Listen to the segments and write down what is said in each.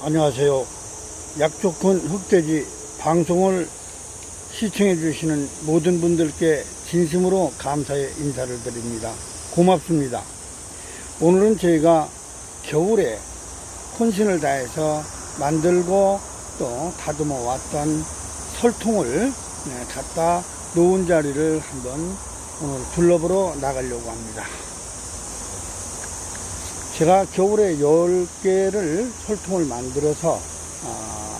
안녕하세요. 약조건 흑돼지 방송을 시청해 주시는 모든 분들께 진심으로 감사의 인사를 드립니다. 고맙습니다. 오늘은 저희가 겨울에 혼신을 다해서 만들고 또 다듬어 왔던 설통을 네, 갖다 놓은 자리를 한번 오늘 둘러보러 나가려고 합니다. 제가 겨울에 10개를 설통을 만들어서 아,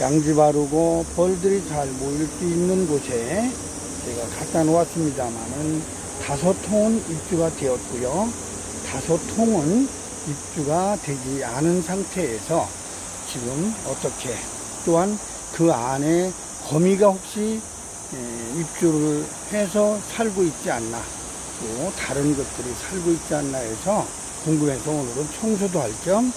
양지 바르고 벌들이 잘 모일 수 있는 곳에 제가 갖다 놓았습니다만은 다섯 통은 입주가 되었고요. 다섯 통은 입주가 되지 않은 상태에서 지금 어떻게 또한 그 안에 거미가 혹시 에, 입주를 해서 살고 있지 않나 또 다른 것들이 살고 있지 않나 해서 궁금해서 오늘은 청소도 할겸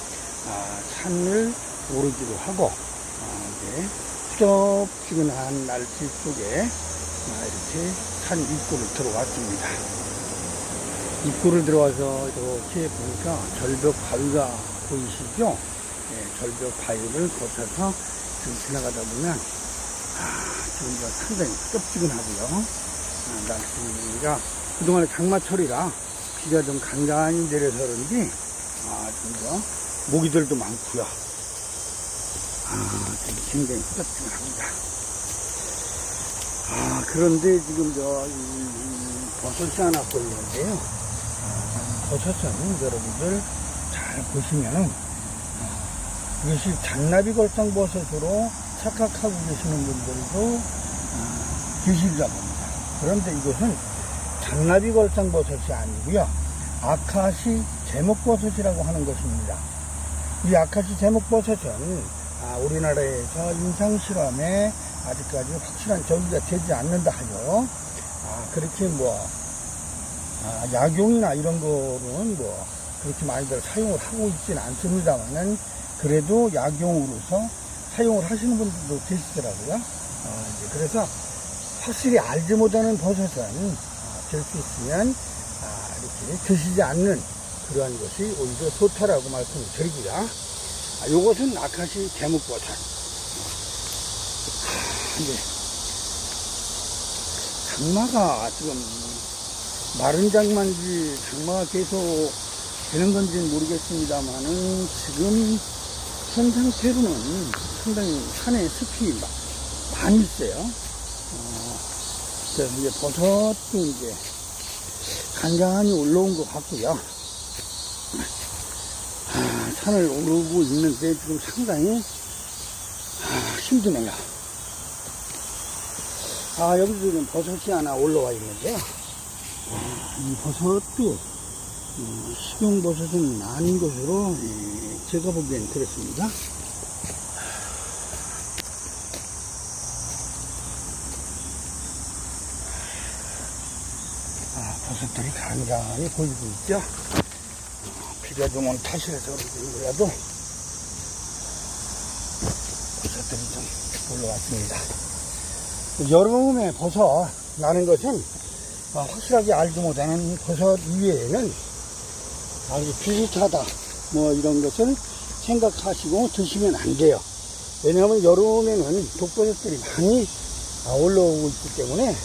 아, 산을 오르기도 하고 아, 이제 후덥지근한 날씨 속에 아, 이렇게 산 입구를 들어왔습니다. 입구를 들어와서 이렇게 보니까 절벽 바위가 보이시죠? 예, 절벽 바위를 거쳐서 지금 지나가다 보면 아, 지금 저 상당히 후덥지근하고요. 아, 날씨가 그동안에 장마철이라 비가 좀 간간히 내려서 그런지 아, 저 모기들도 많고요. 아, 굉장히 후덥지근합니다. 아, 그런데 지금 저, 버섯이 하나 보이는데요. 아, 버섯은 여러분들 잘 보시면은, 아, 이것이 잔나비 걸상 버섯으로 착각하고 계시는 분들도 아, 계실까 봅니다. 그런데 이것은 잔나비 걸상 버섯이 아니고요. 아카시 제목버섯이라고 하는 것입니다. 이 아카시 제목버섯은 아, 우리나라에서 임상실험에 아직까지 확실한 적기가 되지 않는다 하죠. 아, 그렇게 뭐, 아, 약용이나 이런 거는 뭐, 그렇게 많이들 사용을 하고 있지는 않습니다만은, 그래도 약용으로서 사용을 하시는 분들도 계시더라고요. 아, 그래서 확실히 알지 못하는 버섯은 아, 될 수 있으면 아, 이렇게 드시지 않는 그러한 것이 오히려 좋다라고 드리고요. 아, 요것은 아카시 개묵버섯. 이제 장마가 지금 마른 장마인지 장마가 계속 되는 건지는 모르겠습니다만은 지금 현 상태로는 상당히 산에 습이 마- 많이 있어요. 어, 그래서 이제 버섯도 이제 간간히 올라온 것 같고요. 아, 산을 오르고 있는데 지금 상당히 아, 힘드네요. 아, 여기도 지금 버섯이 하나 올라와 있는데요. 아, 이 버섯도 어, 식용버섯은 아닌 것으로 예, 제가 보기엔 그렇습니다. 아, 버섯들이 간간히 보이고 있죠. 어, 비가 좀온 탓이라서 그래도 버섯들이 좀 올라왔습니다. 여름에 버섯 나는 것은 아, 확실하게 알지 못하는 버섯 이외에는 아주 비슷하다 뭐 이런 것을 생각하시고 드시면 안 돼요. 왜냐하면 여름에는 독버섯들이 많이 아, 올라오고 있기 때문에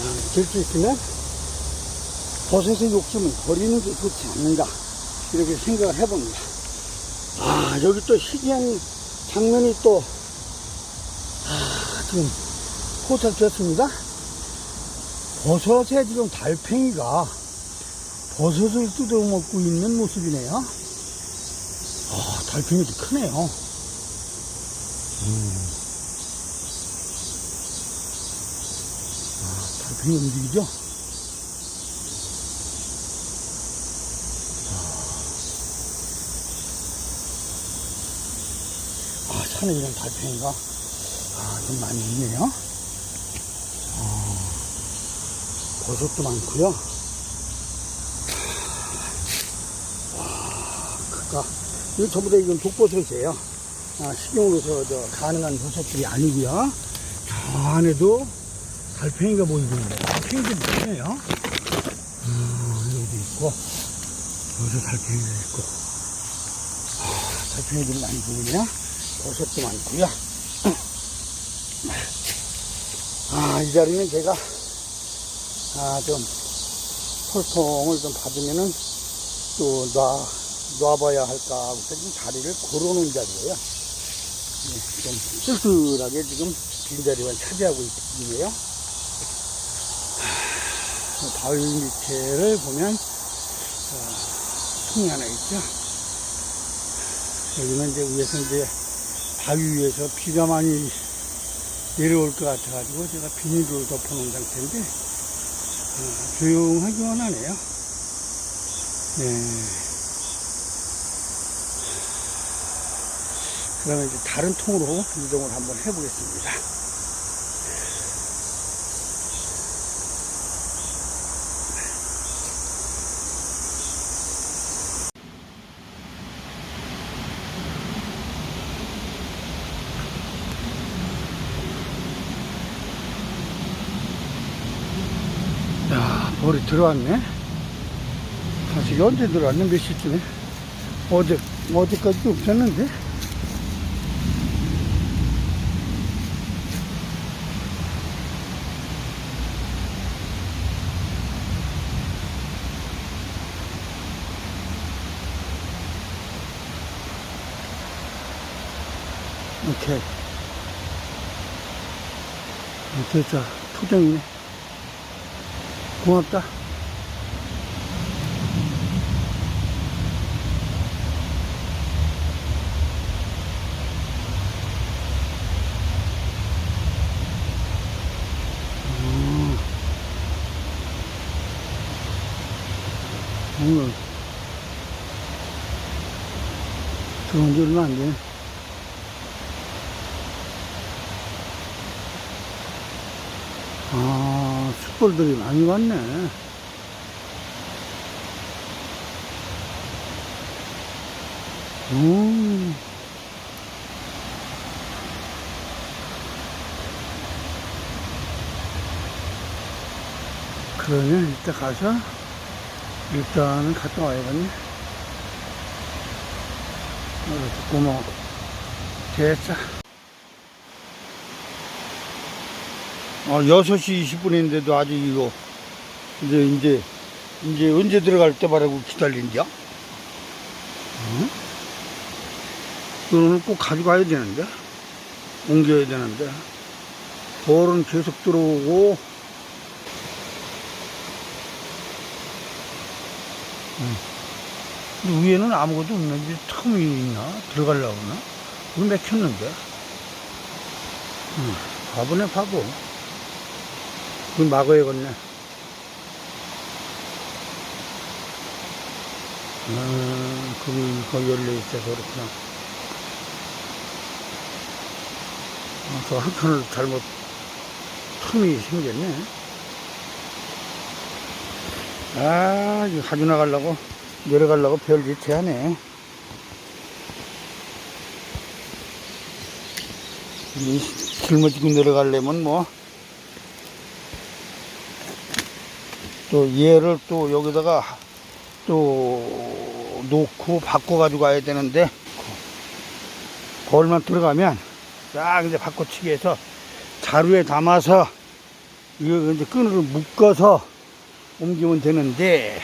아, 될수 있으면 버섯의 욕심은 버리는 게 좋지 않는가 이렇게 생각을 해봅니다. 아 여기 또 희귀한 장면이 또 아, 지금 포착됐습니다. 버섯에 지금 달팽이가 버섯을 뜯어먹고 있는 모습이네요. 아, 달팽이도 크네요. 음. 아, 달팽이 움직이죠? 아, 산에 이런 달팽이가 아, 좀 많이 있네요. 아, 버섯도 많고요. 와, 그니까 이거 전부 다 이건 독버섯이에요. 아, 식용으로서 저 가능한 버섯들이 아니고요. 저 안에도 달팽이가 보이고 있네요. 달팽이도 많네요. 음, 여기도 있고, 여기도 달팽이가 있고. 아, 대충이들 많이 보이네요. 버섯도 많고요. 아, 이 자리는 제가, 아, 좀, 설통을 좀 받으면은 또 놔, 놔봐야 할까 하고 좀 자리를 걸어놓은 자리예요. 네, 좀 쓸쓸하게 지금 빈자리만 차지하고 있네요. 바위 밑에를 보면, 어, 통이 하나 있죠. 여기는 이제 위에서 이제 바위 위에서 비가 많이 내려올 것 같아가지고 제가 비닐을 덮어놓은 상태인데, 어, 조용하기만 하네요. 네. 그러면 이제 다른 통으로 이동을 한번 해보겠습니다. 야, 벌이 들어왔네. 사실 언제 들어왔네? 몇 시쯤에? 어제, 어제까지도 없었는데? 오케이. 됐다. 토종이네. 고맙다. 음. 오늘 들어온 지 얼마 안 되네. 아, 숯벌들이 많이 왔네. 음. 그러면 이따 가서 일단은 갔다 와야겠네. 어, 고마워. 됐어. 아, 6시 20분인데도 아직 이거, 이제, 이제, 이제 언제 들어갈 때 바라고 기다린디야? 응? 오늘 꼭 가져가야 되는데? 옮겨야 되는데? 벌은 계속 들어오고, 응. 위에는 아무것도 없는데 틈이 있나? 들어가려고 하나? 이거 막혔는데? 응. 바보네, 바보. 그걸 막아야겠네. 아, 거기, 거기 열려있어서 그렇구나. 아, 저 한편을 잘못, 틈이 생겼네. 아, 이거 가져 나가려고, 내려가려고 별짓 해하네. 이, 짊어지고 내려가려면 뭐, 또 얘를 또 여기다가 또 놓고 바꿔 가지고 가야 되는데 벌만 들어가면 싹 이제 바꿔치기 해서 자루에 담아서 이거 이제 끈으로 묶어서 옮기면 되는데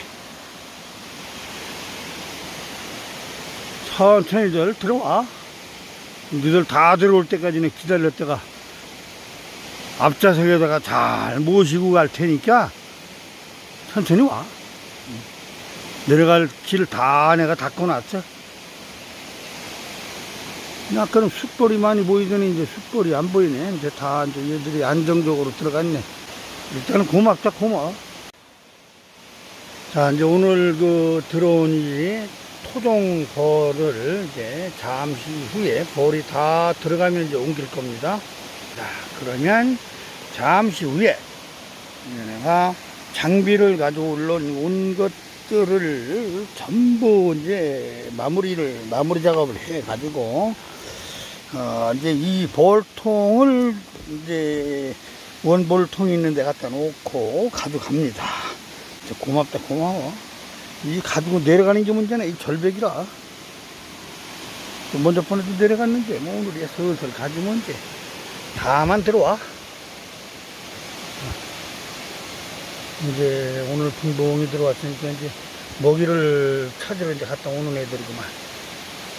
천천히들 들어와. 니들 다 들어올 때까지는 기다렸다가 앞좌석에다가 잘 모시고 갈 테니까 천천히 와. 내려갈 길 다 내가 닦아놨어. 아까는 숯돌이 많이 보이더니 이제 숯돌이 안 보이네. 이제 다 이제 얘들이 안정적으로 들어갔네. 일단은 고맙다, 고마워. 자, 이제 오늘 그 들어온 이 토종 벌을 이제 잠시 후에 벌이 다 들어가면 이제 옮길 겁니다. 자, 그러면 잠시 후에 내가 장비를 가지고 올라온 것들을 전부 이제 마무리를, 마무리 작업을 해 가지고, 어, 이제 이 볼통을 이제 원볼통이 있는 데 갖다 놓고 가져갑니다. 고맙다, 고마워. 이 가지고 내려가는 게 문제네. 이 절벽이라. 또 먼저 번에도 내려갔는데, 뭐 이제 슬슬 가지면 이제 다만 들어와. 이제 오늘 풍덩이 들어왔으니까 이제 먹이를 찾으러 이제 갔다 오는 애들이구만.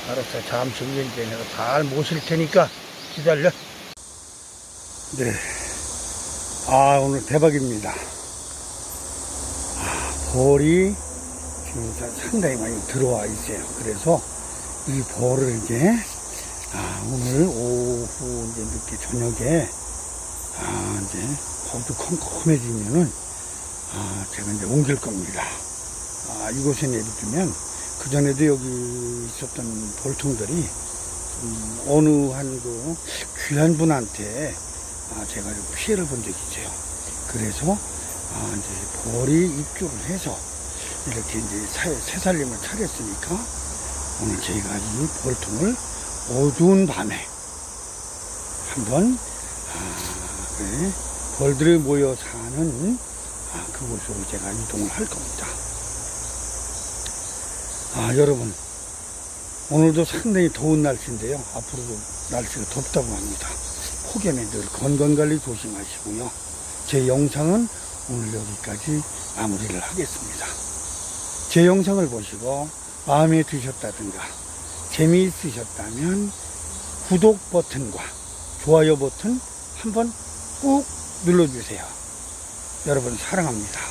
알았어. 잠시 후에 이제 내가 잘 모실 테니까 기다려. 네. 아, 오늘 대박입니다. 아, 벌이 지금 사- 상당히 많이 들어와 있어요. 그래서 이 벌을 이제, 아, 오늘 오후 이제 늦게 저녁에, 아, 이제 벌도 컴컴해지면은, 아, 제가 이제 옮길 겁니다. 아, 이곳에 내비두면, 그전에도 여기 있었던 벌통들이, 음, 어느 한 그 귀한 분한테 아, 제가 좀 피해를 본 적이 있어요. 그래서 아, 이제 벌이 입주를 해서 이렇게 이제 사- 새살림을 차렸으니까 오늘 저희가 이 벌통을 어두운 밤에 한번 아, 그래, 벌들이 모여 사는 아, 그곳으로 제가 이동을 할 겁니다. 아 여러분 오늘도 상당히 더운 날씨인데요. 앞으로도 날씨가 덥다고 합니다. 폭염에 늘 건강관리 조심하시고요. 제 영상은 오늘 여기까지 마무리를 하겠습니다. 제 영상을 보시고 마음에 드셨다든가 재미있으셨다면 구독 버튼과 좋아요 버튼 한번 꾹 눌러주세요. 여러분 사랑합니다.